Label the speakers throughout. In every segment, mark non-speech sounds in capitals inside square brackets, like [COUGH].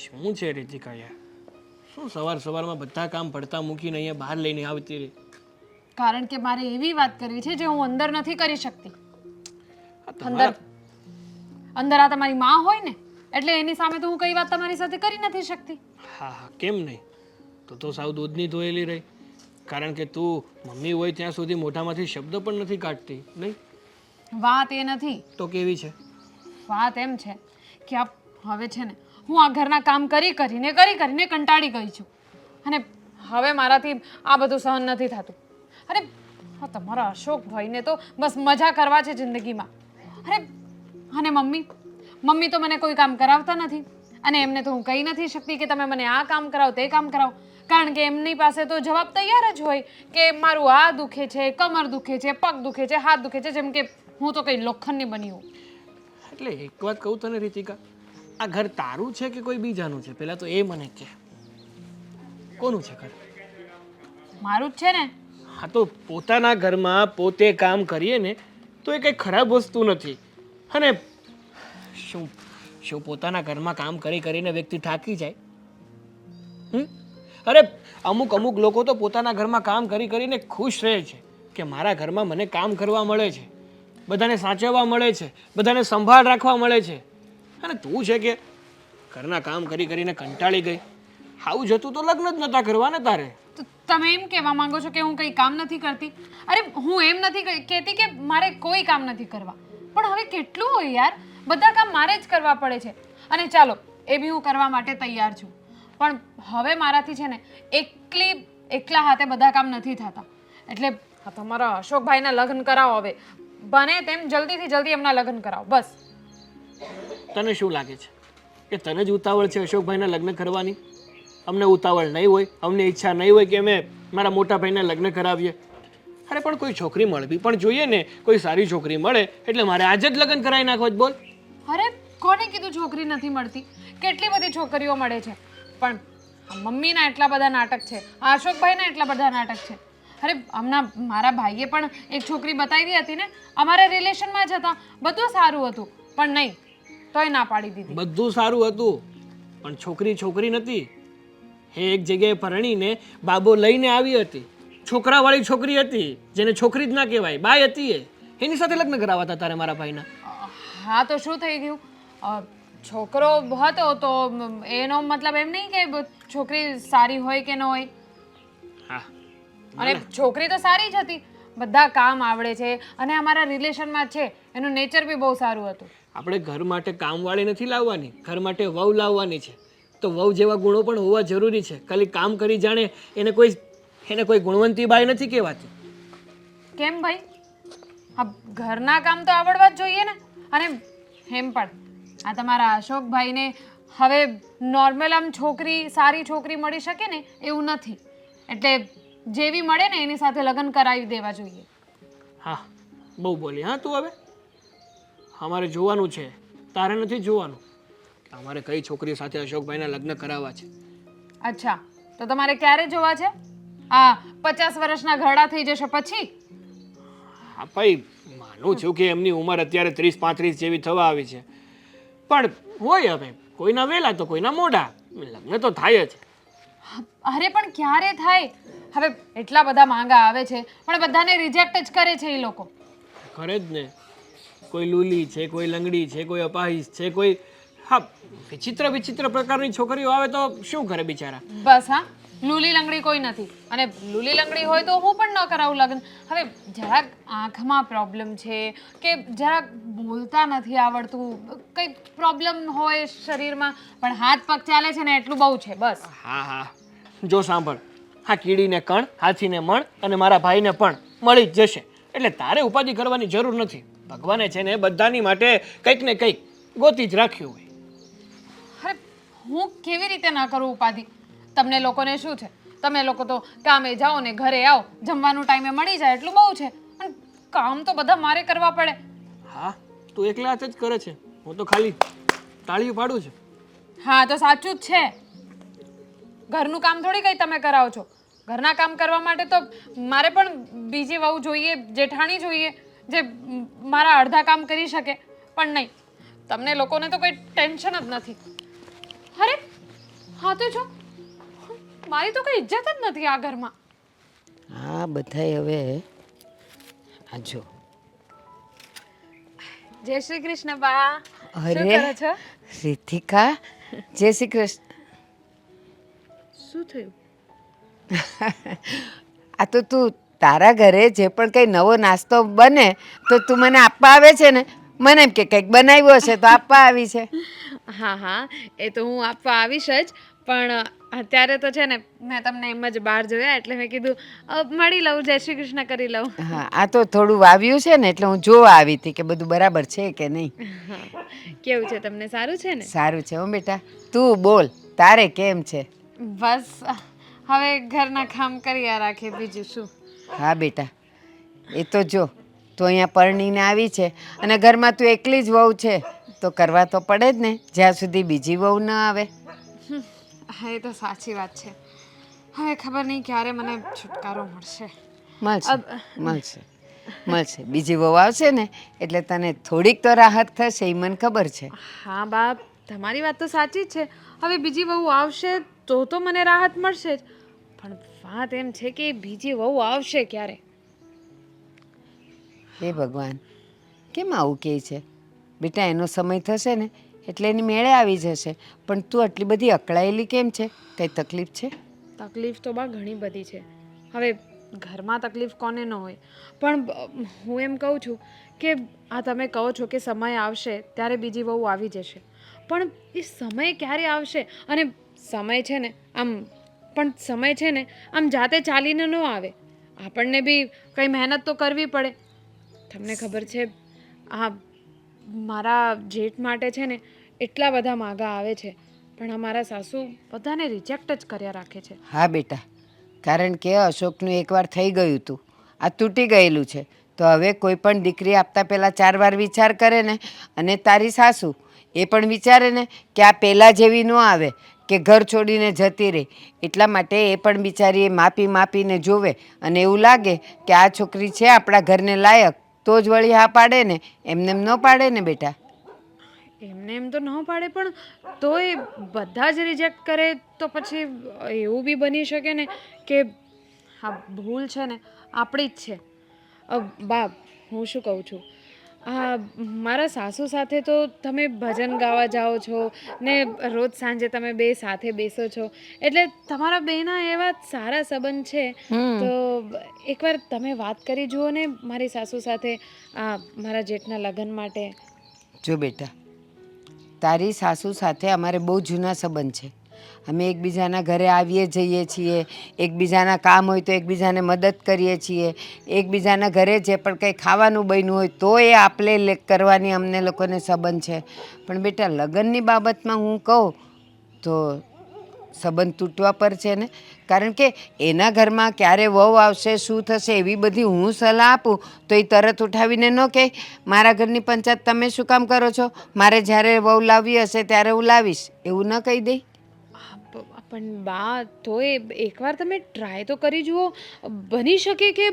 Speaker 1: શું છે રીતિકા યાર? શું સવાર સવારમાં બધા કામ પડતા મૂકીને અહીંયા બહાર લઈને આવતી રહી?
Speaker 2: કારણ કે મારે એવી વાત કરવી છે જે હું અંદર નથી કરી શકતી. અંદર અંદર આ તમારી માં હોય ને એટલે એની સામે તો હું કઈ વાત તમારી સાથે કરી નથી શકતી.
Speaker 1: હા હા કેમ નહીં? તો તો સાવ દૂધની ધોયેલી રહી. કારણ કે તું મમ્મી હોય ત્યાં સુધી મોઢામાંથી શબ્દ પણ નથી કાઢતી નહીં?
Speaker 2: વાત એ નથી.
Speaker 1: તો કેવી છે?
Speaker 2: વાત એમ છે કે આ હવે છે ને હું આ ઘરના કામ કરી કરીને કરી કરીને કંટાળી ગઈ છું. અને હવે મારાથી આ બધું સહન નથી થતું. અરે હા તમારા અશોકભાઈને તો બસ મજા કરવા છે જિંદગીમાં. અરે, અને મમ્મી? મમ્મી તો મને કોઈ કામ કરાવતા નથી. અને એમને તો હું કહી નથી શકતી કે તમે મને આ કામ કરાવો, તે કામ કરાવો. કારણ કે એમની પાસે તો જવાબ તૈયાર જ હોય કે મારું આ દુખે છે, કમર દુખે છે, પગ દુખે છે, હાથ દુખે છે, જેમ કે હું તો કંઈ લોખંડની બની હોઉં.
Speaker 1: એટલે એક વાત કહું તને, રીતિકા. આ ઘર તારું છે કે કોઈ બીજાનું છે? પહેલાં તો એ મને કહે. કોનું છે ઘર?
Speaker 2: મારું જ છે ને.
Speaker 1: હા તો પોતાના ઘરમાં પોતે કામ કરીએ ને તો એ કંઈ ખરાબ વસ્તુ નથી. અને શું શું પોતાના ઘરમાં કામ કરી કરીને વ્યક્તિ થાકી જાય? હમ? અરે અમુક અમુક લોકો તો પોતાના ઘરમાં કામ કરી કરીને ખુશ રહે છે કે મારા ઘરમાં મને કામ કરવા મળે છે. બધાને સાચવવા મળે છે. બધાને સંભાળ રાખવા મળે છે. અને તું છે કે ઘરના કામ કરી કરીને કંટાળી ગઈ. આવું જતું તો લગ્ન જ નતા કરવા ને તારે.
Speaker 2: તો તમે એમ કહેવા માંગો છો કે હું કંઈ કામ નથી કરતી? અરે હું એમ નથી કહેતી કે મારે કોઈ કામ નથી કરવા. પણ હવે કેટલું હોય યાર? બધા કામ મારે જ કરવા પડે છે. અને ચાલો, એ બી હું કરવા માટે તૈયાર છું. પણ હવે મારાથી છે ને એકલી, એકલા હાથે બધા કામ નથી થતા. એટલે તમારા અશોકભાઈના લગ્ન કરાવો હવે. બને તેમ જલ્દીથી જલ્દી એમના લગ્ન કરાવો. બસ.
Speaker 1: તને શું લાગે છે? કે તને જ ઉતાવળ છે અશોકભાઈના લગ્ન કરવાની? અમને ઉતાવળ નહીં હોય, અમને ઈચ્છા નહીં હોય કે અમે મારા મોટા ભાઈના લગ્ન કરાવીએ. અરે પણ કોઈ છોકરી મળવી પણ જોઈએ ને, કોઈ સારી છોકરી મળે, એટલે મારે આજે જ લગ્ન કરાવી નાખવા જ બોલ.
Speaker 2: અરે, કોને કીધું છોકરી નથી મળતી? કેટલી બધી છોકરીઓ મળે છે. પણ મમ્મીના એટલા બધા નાટક છે અશોકભાઈના એટલા બધા નાટક છે. અરે, હમણાં મારા ભાઈએ પણ એક છોકરી બતાવી હતી ને, અમારા રિલેશનમાં જ હતા, બધું સારું હતું. પણ નહીં તોય ના પાડી દીધી.
Speaker 1: બધું સારું હતું. પણ છોકરી છોકરી નથી હે એક જગ્યાએ પરણીને બાબો લઈને આવી હતી. છોકરાવાળી છોકરી હતી જેને છોકરી જ ના કહેવાય બાય હતી એ. એની સાથે લગ્ન કરાવતા તારે મારા ભાઈના?
Speaker 2: હા તો શું થઈ ગયું? છોકરો હતો તો એનો મતલબ એમ નહીં કે છોકરી સારી હોય કે ન હોય?
Speaker 1: હા.
Speaker 2: અને છોકરી તો સારી જ હતી. બધા કામ આવડે છે અને અમારા રિલેશનમાં છે. એનું નેચર બી બહુ સારું હતું.
Speaker 1: આપણે ઘર માટે કામવાળી નથી લાવવાની ઘર માટે વહુ લાવવાની છે. તો વહુ જેવા ગુણો પણ હોવા જરૂરી છે. ખાલી કામ કરી જાણે એને કોઈ એને કોઈ ગુણવંતી બાઈ નથી કહેવાતી.
Speaker 2: કેમ ભાઈ? આ ઘરના કામ તો આવડવા જ જોઈએ ને. અને એમ પણ આ તમારા અશોકભાઈને હવે નોર્મલ આમ છોકરી સારી છોકરી મળી શકે ને એવું નથી. એટલે જેવી મળે ને એની સાથે લગ્ન કરાવી દેવા જોઈએ.
Speaker 1: હા બહુ બોલી હા તું હવે? અમારે જોવાનું છે. તારે નથી જોવાનું? કે અમારે કઈ છોકરી સાથે અશોકભાઈના લગ્ન કરાવવા છે?
Speaker 2: અચ્છા તો તમારે ક્યારે જોવા છે? આ પચાસ વર્ષના ઘરડા થઈ જશે પછી?
Speaker 1: હા ભાઈ માનું છું કે એમની ઉંમર અત્યારે ત્રીસ પાંત્રીસ જેવી થવા આવી છે. પણ હોય હવે કોઈના વહેલા તો કોઈના મોડા લગ્ન તો થાય જ.
Speaker 2: અરે પણ ક્યારે થાય? હવે એટલા બધા માંગા આવે છે પણ બધાને રિજેક્ટ જ કરે છે એ લોકો.
Speaker 1: ખરે જ ને. કોઈ લૂલી છે કોઈ લંગડી છે કોઈ અપાહિશ છે કોઈ હા વિચિત્ર વિચિત્ર પ્રકારની છોકરીઓ આવે તો શું કરે બિચારા?
Speaker 2: બસ હા લૂલી લંગડી કોઈ નથી. અને લૂલી લંગડી હોય તો હું પણ ન કરાવું લગ્ન. હવે જરાક આંખમાં પ્રોબ્લેમ છે કે જરાક બોલતા નથી આવડતું. કંઈ પ્રોબ્લેમ હોય શરીરમાં પણ હાથ પગ ચાલે છે ને એટલું બહુ છે બસ.
Speaker 1: હા હા. જો સાંભળ હા કીડીને કણ હાથીને મણ અને મારા ભાઈને પણ મળી જ જશે. એટલે તારે ઉપાધિ કરવાની જરૂર નથી. ભગવાને છે ને બધાની માટે કંઈક ને કંઈક ગોતી જ રાખ્યું હોય.
Speaker 2: અરે હું કેવી રીતે ના કરું ઉપાધિ? તમને લોકોને શું છે? તમે લોકો તો કામે જાઓ ને ઘરે આવો જમવાનું ટાઈમે મળી જાય એટલું બહુ છે. પણ કામ તો બધા મારે કરવા પડે.
Speaker 1: હા તું એકલા હાથે જ કરે છે. હું તો ખાલી તાળીઓ પાડું છું.
Speaker 2: હા તો સાચું જ છે. ઘરનું કામ થોડી કંઈ તમે કરાવો છો. ઘરના કામ કરવા માટે તો મારે પણ બીજી વહુ જોઈએ જેઠાણી જોઈએ જે મારા અડધા કામ કરી શકે પણ નહીં. તમને લોકોને તો કોઈ ટેન્શન જ નથી. અરે હા તો છો મારી તો કઈ ઇજ્જત જ નથી આ ઘરમાં.
Speaker 3: આ બધાય હવે. આ જો.
Speaker 2: જય શ્રી કૃષ્ણ બા. શું
Speaker 3: અરે
Speaker 2: કરો છો?
Speaker 3: રીતિકા જય શ્રી કૃષ્ણ.
Speaker 2: શું થયું? [LAUGHS]
Speaker 3: આ તો તું તારા ઘરે જે પણ કંઈ નવો નાસ્તો બને તો તું મને આપવા આવે છે ને? મને એમ કે કંઈક બનાવ્યો છે તો આપવા આવી છે. [LAUGHS]
Speaker 2: હા હા એ તો હું આપવા આવીશ જ પણ અત્યારે તો છે ને મેં તમને એમ જ બહાર જોયા એટલે મેં કીધું મળી લઉં જય શ્રી કૃષ્ણ કરી લઉં. [LAUGHS]
Speaker 3: હા આ તો થોડું વાવ્યું છે ને એટલે હું જોવા આવી હતી કે બધું બરાબર છે કે નહીં.
Speaker 2: કેવું છે તમને સારું છે ને?
Speaker 3: સારું છે હો બેટા. તું બોલ તારે કેમ છે?
Speaker 2: બસ હવે ઘરના કામ કર્યા રાખે બીજું શું?
Speaker 3: હા બેટા. એ તો જો તું અહીંયા પરણીને આવી છે અને ઘરમાં તું એકલી જ વહુ છે તો કરવા તો પડે જ ને જ્યાં સુધી બીજી વહુ ન આવે.
Speaker 2: હા એ તો સાચી વાત છે. હવે ખબર નહીં ક્યારે મને છુટકારો મળશે.
Speaker 3: મળશે મળશે મળશે. બીજી વહુ આવશે ને એટલે તને થોડીક તો રાહત થશે એ મને ખબર છે.
Speaker 2: હા બાપ તમારી વાત તો સાચી જ છે. હવે બીજી વહુ આવશે તો તો મને રાહત મળશે જ. પણ વાત એમ છે કે બીજી વહુ આવશે ક્યારે?
Speaker 3: હે ભગવાન કેમ આવું કહે છે? બેટા એનો સમય થશે ને એટલે એની મેળે આવી જશે. પણ તું આટલી બધી અકળાયેલી કેમ છે? કંઈ તકલીફ છે?
Speaker 2: તકલીફ તો બા ઘણી બધી છે. હવે ઘરમાં તકલીફ કોને ન હોય. પણ હું એમ કહું છું કે આ તમે કહો છો કે સમય આવશે ત્યારે બીજી વહુ આવી જશે. પણ એ સમય ક્યારે આવશે? અને સમય છે ને, આમ, પણ સમય છે ને, આમ જાતે ચાલીને ન આવે. આપણને બી કંઈ મહેનત તો કરવી પડે. તમને ખબર છે, આ મારા જેઠ માટે છે ને, એટલા બધા માગા આવે છે. પણ આ મારા સાસુ બધાને રિજેક્ટ જ કર્યા રાખે છે.
Speaker 3: હા બેટા, કારણ કે અશોકનું એકવાર થઈ ગયું હતું આ તૂટી ગયેલું છે. તો હવે કોઈ પણ દીકરી આપતા પહેલાં ચાર વાર વિચાર કરે ને, અને તારી સાસુ એ પણ વિચારે ને કે આ પહેલાં જેવી ન આવે. કે ઘર છોડીને જતી રહી. એટલા માટે એ પણ બિચારી માપી માપીને જોવે અને એવું લાગે કે આ છોકરી છે આપણા ઘરને લાયક. તો જ વળી હા પાડે ને. એમને એમ ન પાડે ને બેટા.
Speaker 2: એમને એમ તો ન પાડે પણ તોય બધા જ રિજેક્ટ કરે તો પછી એવું બી બની શકે ને કે હા ભૂલ છે ને. આપણી જ છે. અ, બા હું શું કહું છું? આ મારા સાસુ સાથે તો તમે ભજન ગાવા જાઓ છો ને રોજ સાંજે તમે બે સાથે બેસો છો. એટલે તમારા બેના એવા સારા સંબંધ છે. તો એકવાર તમે વાત કરી જુઓ ને મારી સાસુ સાથે આ મારા જેઠના લગ્ન માટે.
Speaker 3: જો બેટા તારી સાસુ સાથે અમારે બહુ જૂના સંબંધ છે. અમે એકબીજાના ઘરે આવીએ જઈએ છીએ, એકબીજાના કામ હોય તો એકબીજાને મદદ કરીએ છીએ, એકબીજાના ઘરે જે પણ કંઈ ખાવાનું બન્યું હોય તો એ આપલે લે કરવાની અમને લોકોને સંબંધ છે. પણ બેટા, લગ્નની બાબતમાં હું કહું તો સંબંધ તૂટવા પર છે ને. કારણ કે એના ઘરમાં ક્યારે વહુ આવશે, શું થશે એવી બધી હું સલાહ આપું, તો એ તરત ઉઠાવીને ન કહે, મારા ઘરની પંચાયત તમે શું કામ કરો છો? મારે જ્યારે વહુ લાવવી હશે ત્યારે હું લાવીશ. એવું ન કહી દઈ
Speaker 2: પણ બા તોય એકવાર તમે ટ્રાય તો કરી જુઓ. બની શકે કે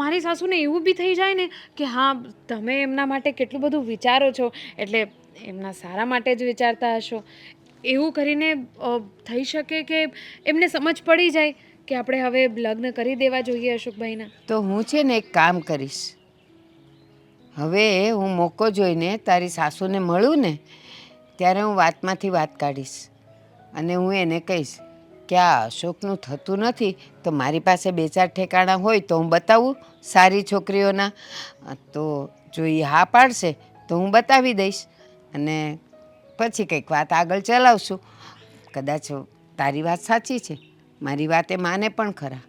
Speaker 2: મારી સાસુને એવું બી થઈ જાય ને કે હા, તમે એમના માટે કેટલું બધું વિચારો છો, એટલે એમના સારા માટે જ વિચારતા હશો. એવું કરીને થઈ શકે કે એમને સમજ પડી જાય કે આપણે હવે લગ્ન કરી દેવા જોઈએ અશોકભાઈના.
Speaker 3: તો હું છે ને એક કામ કરીશ. હવે હું મોકો જોઈને તારી સાસુને મળું ને, ત્યારે હું વાતમાંથી વાત કાઢીશ. અને હું એને કહીશ કે આ અશોકનું થતું નથી, તો મારી પાસે બે ચાર ઠેકાણા હોય તો હું બતાવું સારી છોકરીઓના. તો જો એ હા પાડશે તો હું બતાવી દઈશ અને પછી કંઈક વાત આગળ ચલાવશું. કદાચ તારી વાત સાચી છે, મારી વાત એ માને પણ ખરા.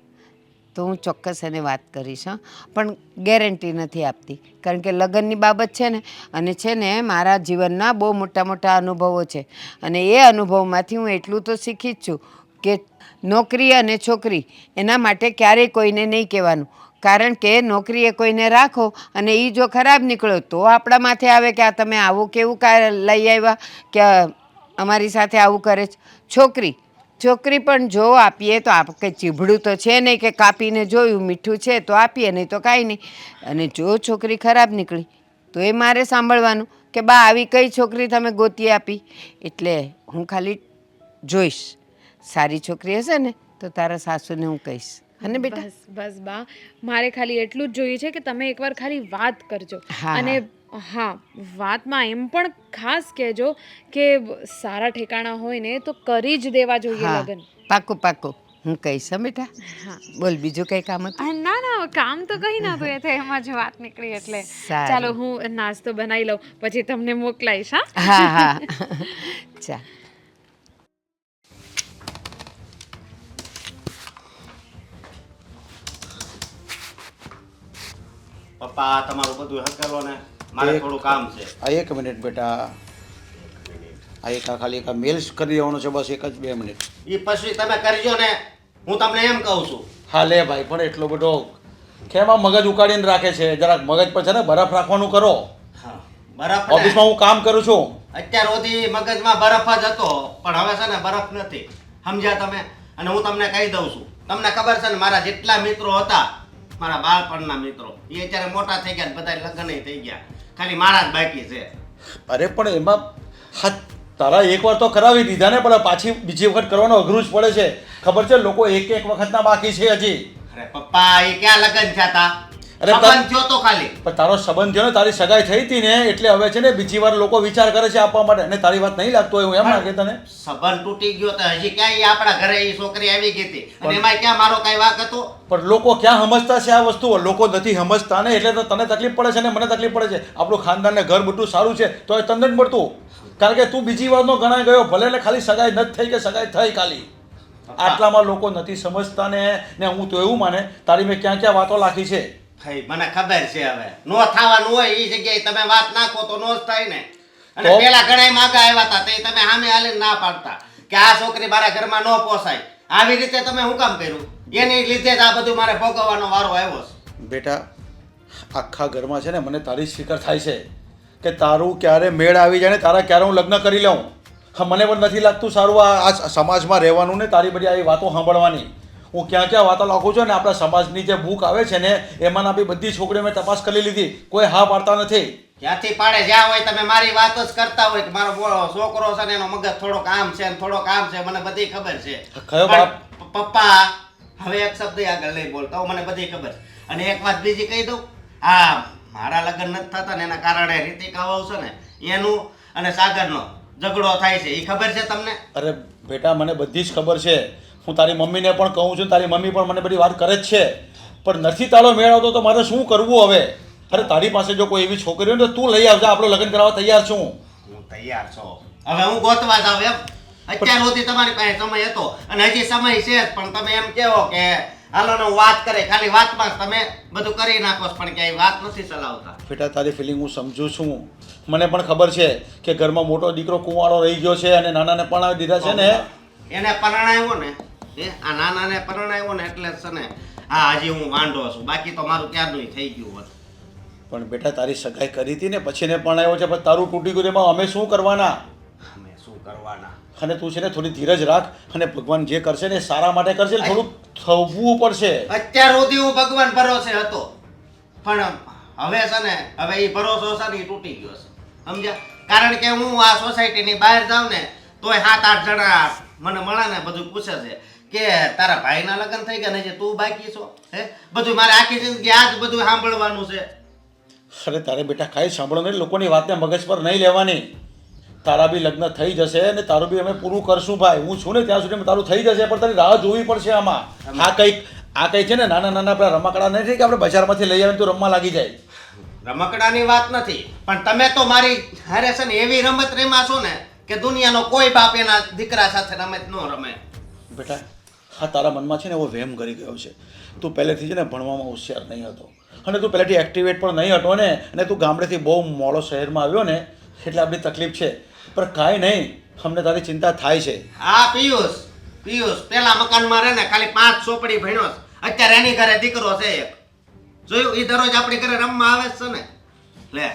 Speaker 3: તો હું ચોક્કસ એને વાત કરીશ, હા. પણ ગેરંટી નથી આપતી. કારણ કે લગ્નની બાબત છે ને, અને છે ને મારા જીવનના બહુ મોટા મોટા અનુભવો છે. અને એ અનુભવમાંથી હું એટલું તો શીખી જ છું કે નોકરી અને છોકરી એના માટે ક્યારેય કોઈને નહીં કહેવાનું. કારણ કે નોકરીએ કોઈને રાખો અને એ જો ખરાબ નીકળ્યો તો આપણા માથે આવે કે આ તમે આવું કેવું લઈ આવ્યા કે અમારી સાથે આવું કરે છે. છોકરી છોકરી પણ જો આપીએ તો આપ કંઈ ચીભડું તો છે નહીં કે કાપીને જોયું મીઠું છે તો આપીએ નહીં તો કાંઈ નહીં. અને જો છોકરી ખરાબ નીકળી તો એ મારે સાંભળવાનું કે બા આવી કઈ છોકરી તમે ગોતી આપી? એટલે હું ખાલી જોઈશ. સારી છોકરી હશે ને તો તારા સાસુને હું કહીશ. અને બેટા?
Speaker 2: બસ બસ બા. મારે ખાલી એટલું જ જોઈએ છે કે તમે એકવાર ખાલી વાત કરજો. અને હા વાતમાં એમ પણ ખાસ કહેજો કે સારા ઠેકાણા હોય ને તો કરી જ દેવા જોઈએ લગ્ન.
Speaker 3: પાકું પાકું. હું કહીશ હં બેટા? બોલ બીજું કઈ કામ હતું?
Speaker 2: ના ના કામ તો કઈ ના એ તો એમાં જ વાત નીકળી એટલે. ચાલો હું નાસ્તો બનાવી લઉં પછી તમને મોકલાઈશ હા?
Speaker 3: હા હા. ચા.
Speaker 4: પપ્પા તમારું બધું હકેલો ને. મારે થોડું કામ છે.
Speaker 5: આ એક મિનિટ બેટા. આ એક આ ખાલી એક આ મેલ્સ કરી દેવાનો છે બસ એક જ બે મિનિટ.
Speaker 4: એ પછી તમે કરજો ને હું તમને એમ કહું છું.
Speaker 5: હા લે ભાઈ પણ એટલો બધો કેમ મગજ ઉકાળીને રાખે છે? જરાક મગજ પર છે ને બરફ રાખવાનું કરો.
Speaker 4: હા બરફ
Speaker 5: ઓફિસમાં હું કામ કરું છું.
Speaker 4: અત્યાર સુધી મગજમાં બરફ જ હતો પણ હવે છે ને બરફ નથી. સમજ્યા તમે? અને હું તમને કહી દઉં છું. તમને ખબર છે ને મારા જેટલા મિત્રો હતા મારા બાળપણના મિત્રો એ અત્યારે મોટા થઈ ગયા બધા લગ્ન થઈ ગયા. ખાલી મારા જ બાકી છે.
Speaker 5: અરે પણ એમાં હા તારા એક વાર તો કરાવી દીધા ને પણ પાછી બીજી વખત કરવાનું અઘરું જ પડે છે. ખબર છે લોકો એક એક વખતના બાકી છે હજી.
Speaker 4: અરે પપ્પા એ ક્યાં લગ્ન થયા હતા સંબંધ થયો તો ખાલી.
Speaker 5: પણ તારો સંબંધ થયો ને તારી સગાઈ થઈ હતી ને એટલે હવે છે ને બીજી વાર લોકો વિચાર કરે છે આપવા માટે. અને તારી વાત નહીં લાગતો હોય હું એમ લાગે તને?
Speaker 4: સંબંધ તૂટી ગયો તો હજી ક્યાં આપણા ઘરે એ છોકરી આવી ગઈ હતી? અને એમાં ક્યાં મારો કઈ વાક હતો?
Speaker 5: પણ લોકો ક્યાં સમજતા છે આ વસ્તુઓ લોકો નથી સમજતા ને એટલે તો તને તકલીફ પડે છે ને મને તકલીફ પડે છે. આપણું ખાનદાન ને ઘર બધું સારું છે તો એ તને જ મળતું. કારણ કે તું બીજી વારનો ગણાય ગયો ભલે ને ખાલી સગાઈ નથી થઈ કે સગાઈ થઈ ખાલી. આટલામાં લોકો નથી સમજતા ને ને હું તો એવું માને તારી મેં ક્યાં ક્યાં વાતો લાખી છે?
Speaker 4: ભાઈ મને ખબર છે હવે. નો થવાનું હોય એ જગ્યાએ તમે વાત નાખો તો નો જ થાય ને. અને? પેલા ઘણા માગા આવ્યા હતા તે તમે સામે હાલીને ના પાડતા કે આ છોકરી મારા ઘરમાં ન પોસાય. આવી રીતે તમે શું કામ કર્યું? એની લીધે જ આ બધું મારે ભોગવવાનો વારો આવ્યો છે.
Speaker 5: બેટા આખા ઘરમાં છે ને મને તારી જ ફિકર થાય છે કે તારું ક્યારે મેળ આવી જાય ને તારા ક્યારે હું લગ્ન કરી લઉં. મને પણ નથી લાગતું સારું આ સમાજમાં રહેવાનું ને તારી બધી આવી વાતો સાંભળવાની. હું ક્યાં ક્યાં વાતો લખું છું ને આપણા સમાજની જે બુક આવે છે ને એમાંના બી બધી છોકરીઓ મેં તપાસ કરી લીધી. કોઈ હા પાડતા નથી.
Speaker 4: ક્યાંથી પાડે જ્યાં હોય તમે મારી વાત જ કરતા હોય કે મારો છોકરો છે ને એનો મગજ થોડોક આમ છે ને થોડોક આમ છે મને બધી ખબર છે.
Speaker 5: કયો બાપ?
Speaker 4: પપ્પા હવે એક શબ્દ આગળ નહીં બોલતા હો મને બધી ખબર છે. અને એક વાત બીજી કહી દઉં આ મારા લગ્ન નથી થતા ને એના કારણે રીતિક વહુ છે ને એનું અને સાગરનો ઝઘડો થાય છે એ ખબર છે તમને?
Speaker 5: અરે બેટા મને બધી જ ખબર છે. હું તારી મમ્મીને પણ કહું છું તારી મમ્મી પણ મને બધી વાત કરે જ છે. પણ નથી તારો મેળ આવતો તો મારે શું કરવું હવે? અરે તારી પાસે જો કોઈ એવી છોકરી હોય તો તું લઈ આવજે આપણું લગ્ન કરાવવા તૈયાર છું.
Speaker 4: હું તૈયાર છું. હવે હું ગોતવા જાવ એમ. અત્યાર સુધી તમારી પાસે સમય હતો અને હજી સમય છે પણ તમે એમ કહો કે હાલો ને વાત કરે ખાલી વાતમાં તમે બધું કરી નાખો પણ ક્યાંય વાત નથી ચલાવતા.
Speaker 5: બેટા તારી ફિલિંગ હું સમજુ છું. મને પણ ખબર છે કે ઘરમાં મોટો દીકરો કુંવાળો રહી ગયો છે અને નાનાને પણ દીધા છે ને.
Speaker 4: એને પરણાવ્યો ને. એ આ નાનાને પરણાવ્યો ને એટલે છે ને હા હજી હું વાંઢો છું. બાકી તો મારું ક્યારનું થઈ ગયું હોત.
Speaker 5: પણ બેટા તારી સગાઈ કરી હતી ને પછી ને પણ આવ્યો છે પણ તારું તૂટી ગયું એમાં અમે શું કરવાના?
Speaker 4: અમે શું કરવાના?
Speaker 5: અને તું છે ને થોડી ધીરજ રાખ અને ભગવાન જે કરશે ને સારા માટે કરશે ને થોડુંક થવું પડશે.
Speaker 4: અત્યાર સુધી હું ભગવાન ભરોસે હતો. પણ હવે છે ને હવે એ ભરોસો છે ને એ તૂટી ગયો છે. સમજ્યા? કારણ કે હું આ સોસાયટીની બહાર જાઉં ને તોય સાત આઠ જણા મને મળે ને બધું પૂછે છે. કે તારા ભાઈના લગ્ન થઈ ગયા ને જે તું બાકી છો હે? બધું મારે આખી જિંદગી આ જ બધું સાંભળવાનું છે.
Speaker 5: અરે તારે બેટા કાંઈ સાંભળો નહીં લોકોની વાતને મગજ પર નહીં લેવાની. તારા બી લગ્ન થઈ જશે અને તારું બી અમે પૂરું કરશું ભાઈ. હું છું ને ત્યાં સુધી તારું થઈ જશે પણ તારી રાહ જોવી પડશે આમાં. આ કંઈક આ કંઈ છે ને નાના નાના આપણા રમકડા નથી કે આપણે બજારમાંથી લઈ આવીને તો રમવા લાગી જાય?
Speaker 4: રમકડાની વાત નથી પણ તમે તો મારી હારે છે ને એવી રમત રમ્યા છો ને કે દુનિયાનો કોઈ બાપ એના દીકરા સાથે રમત ન રમે.
Speaker 5: બેટા હા તારા મનમાં છે ને એવો વહેમ કરી ગયો છે. તું પહેલેથી છે ને ભણવામાં હોશિયાર નહીં હતો. અને તું પહેલેથી એક્ટિવેટ પણ નહીં હતો ને અને તું ગામડેથી બહુ મોડો શહેરમાં આવ્યો ને એટલે આપણી તકલીફ છે. પણ કાંઈ નહીં અમને તારી ચિંતા થાય છે.
Speaker 4: હા પિયુષ પિયુષ પેલા મકાનમાં રહે ને ખાલી પાંચ ચોપડી ભણ્યો અત્યારે એની ઘરે દીકરો છે એક. જોયું? એ દરરોજ આપણી ઘરે રમવા આવે છે ને. લે.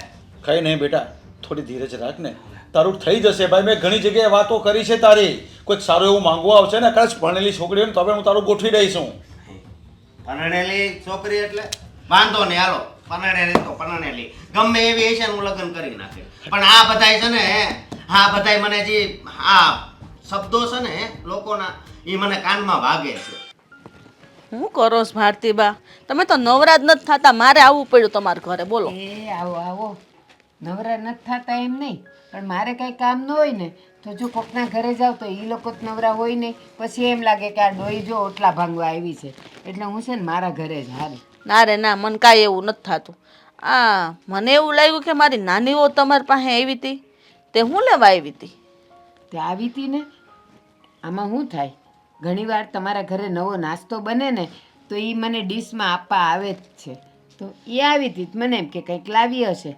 Speaker 5: કંઈ નહીં બેટા થોડી ધીરજ રાખ ને. તારું થઈ જશે ભાઈ મેં ઘણી જગ્યાએ વાતો કરી છે તારી. કોઈક સારું એવું માંગવું આવશે ને કદાચ ભણેલી છોકરી હોય ને તો હું તારું ગોઠવી દઈશું.
Speaker 4: પરણેલી છોકરી એટલે? વાંધો નહીં હાલો. પરણેલી તો પરણેલી ગમે એવી હશે ને હું લગ્ન કરી નાખે. પણ આ બધાય છે ને આ બધાય મને જે આ શબ્દો છે ને લોકોના એ મને કાનમાં વાગે છે.
Speaker 6: હું કરો છો ભારતીબા? તમે તો નવરાજ નથી થતા મારે આવવું પડ્યું તમારા ઘરે બોલો.
Speaker 3: એ આવો આવો. નવરા નથી થતા એમ નહીં પણ મારે કાંઈ કામ ન હોય ને તો જો કોકના ઘરે જાવ તો એ લોકો જ નવરા હોય નહીં પછી એમ લાગે કે આ ડોઈ જો ઓટલા ભાંગવા આવી છે. એટલે હું છે ને મારા ઘરે જ હારે
Speaker 6: ના રે ના મને કાંઈ એવું નથી થતું. આ મને એવું લાગ્યું કે મારી નાનીઓ તમારી પાસે આવી હતી. તે હું લેવા આવી હતી?
Speaker 3: તે આવી હતી ને? આમાં શું થાય? ઘણીવાર તમારા ઘરે નવો નાસ્તો બને ને તો એ મને ડીશમાં આપવા આવે જ છે. તો એ આવી હતી મને એમ કે કંઈક લાવી હશે.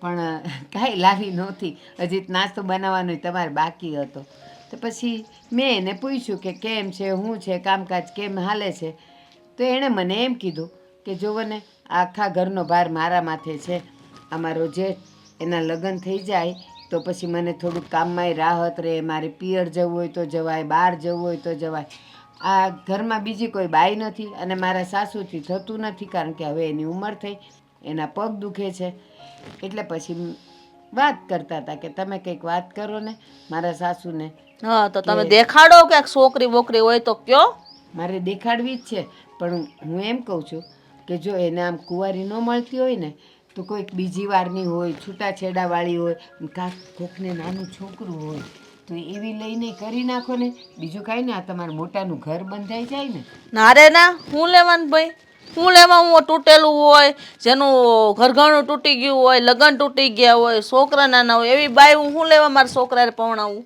Speaker 3: પણ કાંઈ લાવી નહોતી. હજી નાસ્તો બનાવવાનો તમારે બાકી હતો. તો પછી મેં એને પૂછ્યું કે કેમ છે શું છે, કામકાજ કેમ હાલે છે? તો એણે મને એમ કીધું કે જોવોને આખા ઘરનો ભાર મારા માથે છે, અમારો જેઠ એના લગ્ન થઈ જાય, તો પછી મને થોડુંક કામમાંય રાહત રહે, મારે પિયર જવું હોય તો જવાય, બહાર જવું હોય તો જવાય. આ ઘરમાં બીજી કોઈ બાઈ નથી અને મારા સાસુથી થતું નથી કારણ કે હવે એની ઉંમર થઈ. એના પગ દુખે છે. એટલે પછી વાત કરતા હતા કે તમે કંઈક વાત કરો ને મારા સાસુને
Speaker 6: હા તો તમે દેખાડો કે છોકરી બોકરી હોય તો કયો.
Speaker 3: મારે દેખાડવી જ છે પણ હું એમ કહું છું કે જો એને આમ કુંવારી ન મળતી હોય ને તો કોઈક બીજી વારની હોય છૂટાછેડાવાળી હોય કાંક કોકને નાનું છોકરું હોય તો એવી લઈને કરી નાખો ને. બીજું કાંઈ ને આ તમારું મોટાનું ઘર બંધાઈ જાય ને.
Speaker 6: ના રે ના હું લેવાનું ભાઈ? હું લેવા હું તૂટેલું હોય, જેનું ઘરઘણું તૂટી ગયું હોય, લગ્ન તૂટી ગયા હોય, છોકરા નાના હોય, એવી બાઈ હું શું લેવા મારા છોકરાને પવણાવું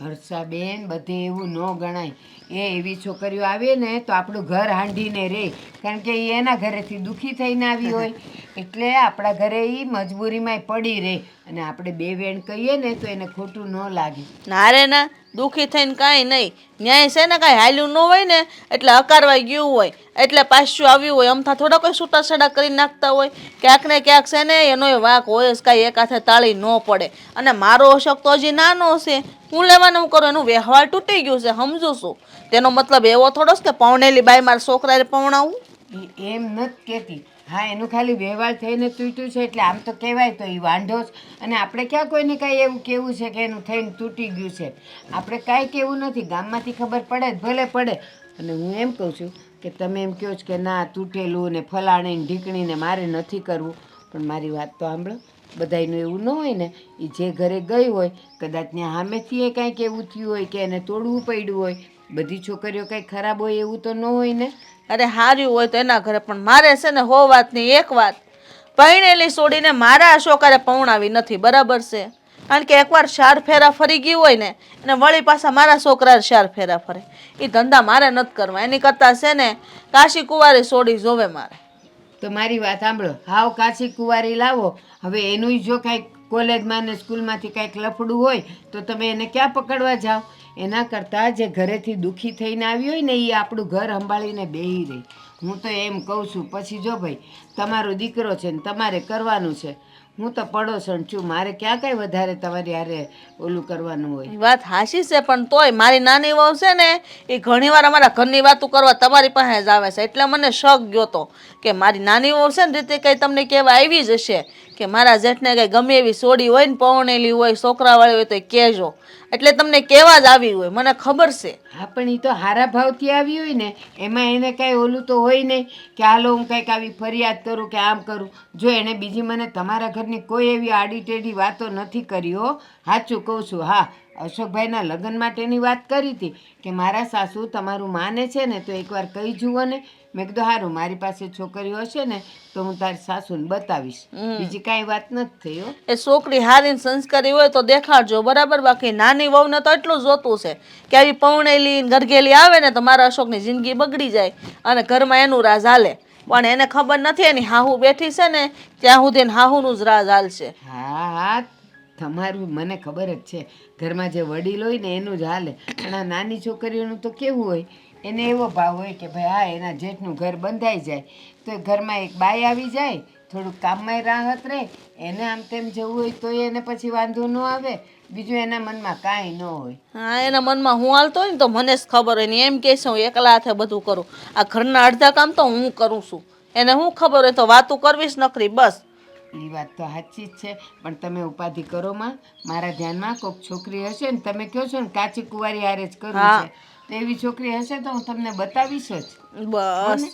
Speaker 3: હર્ષાબેન, બધે એવું ન ગણાય. એ એવી છોકરીઓ આવે ને તો આપણું ઘર હાંડીને રહે કારણ કે એ એના ઘરેથી દુઃખી થઈને આવી હોય. [LAUGHS] એટલે આપણા ઘરે એ મજબૂરીમાં પડી રહે અને આપણે બે વેણ કહીએ ને તો એને ખોટું ન લાગે.
Speaker 6: ના રે ના દુઃખી થઈને કાંઈ નહીં. ન્યાય છે ને કાંઈ હાલ્યું ન હોય ને એટલે હકારવાઈ ગયું હોય. એટલે પાછું આવ્યું હોય. અમથા થોડા કોઈ છૂટાછેડા કરી નાખતા હોય. ક્યાંક ને ક્યાંક છે ને એનો વાંક હોય જ કાંઈ એક હાથે તાળી ન પડે. અને મારો અશોક તો હજી નાનો છે. હું લેવાનું કરું? એનું વ્યવહાર તૂટી ગયું છે સમજુ છું. તેનો મતલબ એવો થોડો છે કે પૌણેલી બાઈ મારા છોકરાને પૌણાવું
Speaker 3: એમ નથી કહેતી. હા, એનું ખાલી વ્યવહાર થઈને તૂટ્યું છે એટલે આમ તો કહેવાય તો એ વાંઢો જ અને આપણે ક્યાં કોઈને કાંઈ એવું કેવું છે કે એનું થઈને તૂટી ગયું છે? આપણે કાંઈ કેવું નથી. ગામમાંથી ખબર પડે જ, ભલે પડે. અને હું એમ કહું છું કે તમે એમ કહો છો કે ના, તૂટેલું ને ફલાણી ને ઢીકણી ને મારે નથી કરવું. પણ મારી વાત તો સાંભળો. બધાયનું એવું ન હોય ને એ જે ઘરે ગઈ હોય, કદાચ ત્યાં સામેથી એ કાંઈક એવું થયું હોય કે એને તોડવું પડ્યું હોય બધી છોકરીઓ કઈ ખરાબ હોય એવું તો ન હોય ને?
Speaker 6: અરે હાર્યું હોય તો એના ઘરે પણ મારે છે ને હો વાત નહીં એક વાત. પરણેલી છોડીને મારા છોકરે પૌણાવી નથી બરાબર છે? કારણ કે એકવાર શાર ફેરા ફરી ગયું હોય ને અને વળી પાછા મારા છોકરા શાર ફેરા ફરે. એ ધંધા મારે નથી કરવા. એની કરતાં છે ને કાશી કુંવારી છોડી જોવે મારે.
Speaker 3: તો મારી વાત સાંભળો. હાવ કાશી કુંવારી લાવો. હવે એનું જો કાંઈક કોલેજમાં ને સ્કૂલમાંથી કાંઈક લફડું હોય, તો તમે એને ક્યાં પકડવા જાઓ? એના કરતાં જે ઘરેથી દુઃખી થઈને આવી હોય ને એ આપણું ઘર સંભાળીને બેહી રહી. હું તો એમ કહું છું, પછી જો ભાઈ, તમારો દીકરો છે ને, તમારે કરવાનું છે. હું તો પડોશણ છું. મારે ક્યાં કઈ વધારે તમારી હારે ઓલું કરવાનું હોય?
Speaker 6: વાત હાશી છે, પણ તોય મારી નાની વહુ છે ને એ ઘણીવાર અમારા ઘરની વાતો કરવા તમારી પાસે જ આવે છે. એટલે મને શક ગયો તો કે મારી નાની વહુ છે ને રીતે કંઈ તમને કહેવા આવી જ હશે કે મારા જેઠને કંઈ ગમે એવી સોડી હોય ને પવણેલી હોય, છોકરાવાળી હોય તો કહેજો. એટલે તમને કેવા જ આવી હોય, મને ખબર છે.
Speaker 3: હા, પણ એ તો હારા ભાવથી આવી હોય ને, એમાં એને કાંઈ ઓલું તો હોય નહીં કે હાલો હું કંઈક આવી ફરિયાદ કરું કે આમ કરું. જો એણે બીજી મને તમારા ઘરની કોઈ એવી આડી ટેઢી વાતો નથી કરી, હો. સાચું કહું છું, હા. અશોકભાઈના લગ્ન માટેની વાત કરી હતી કે મારા સાસુ તમારું માને છે ને, તો એકવાર કહી જુઓ ને મેં કીધું સારું મારી પાસે છોકરીઓ હશે ને તો હું તારી સાસુને બતાવીશ. બીજી કાંઈ વાત નથી થઈ હો.
Speaker 6: એ છોકરી હારીને સંસ્કારી હોય તો દેખાડજો બરાબર? બાકી નાની વહુને તો એટલું જોતું છે કે આવી પૌણેલી ગરગેલી આવે ને તો મારા અશોકની જિંદગી બગડી જાય અને ઘરમાં એનું રાજ હાલે. પણ એને ખબર નથી એની હાહુ બેઠી છે ને ત્યાં સુધી હાહુનું જ રાજ હાલશે.
Speaker 3: હા હા તમારું મને ખબર જ છે. ઘરમાં જે વડીલ હોય ને એનું જ હાલે. પણ આ નાની છોકરીઓનું તો કેવું હોય? એને એવો ભાવ હોય કે ભાઈ હા એના જેઠનું ઘર બંધાઈ જાય. તો ઘરમાં એક બાઈ આવી જાય થોડુંક કામમાં રાહત રહે એને આમ તેમ જવું હોય તો એને પછી વાંધો ન આવે બીજું એના મનમાં કાંઈ ન હોય.
Speaker 6: હા એના મનમાં હું હાલતો હોય ને તો મને જ ખબર હોય ને એમ કે હું એકલા હાથે બધું કરું. આ ઘરના અડધા કામ તો હું કરું છું. એને હું ખબર હોય તો વાતું કરવીશ નખરી બસ.
Speaker 3: એ વાત તો સાચી જ છે પણ તમે ઉપાધિ કરો માં. મારા ધ્યાનમાં કોઈક છોકરી હશે ને તમે કહો છો ને કાચી કુંવારી હારે જ
Speaker 6: કરું
Speaker 3: છે. એવી છોકરી હશે તો હું તમને બતાવીશ જ.
Speaker 6: બસ.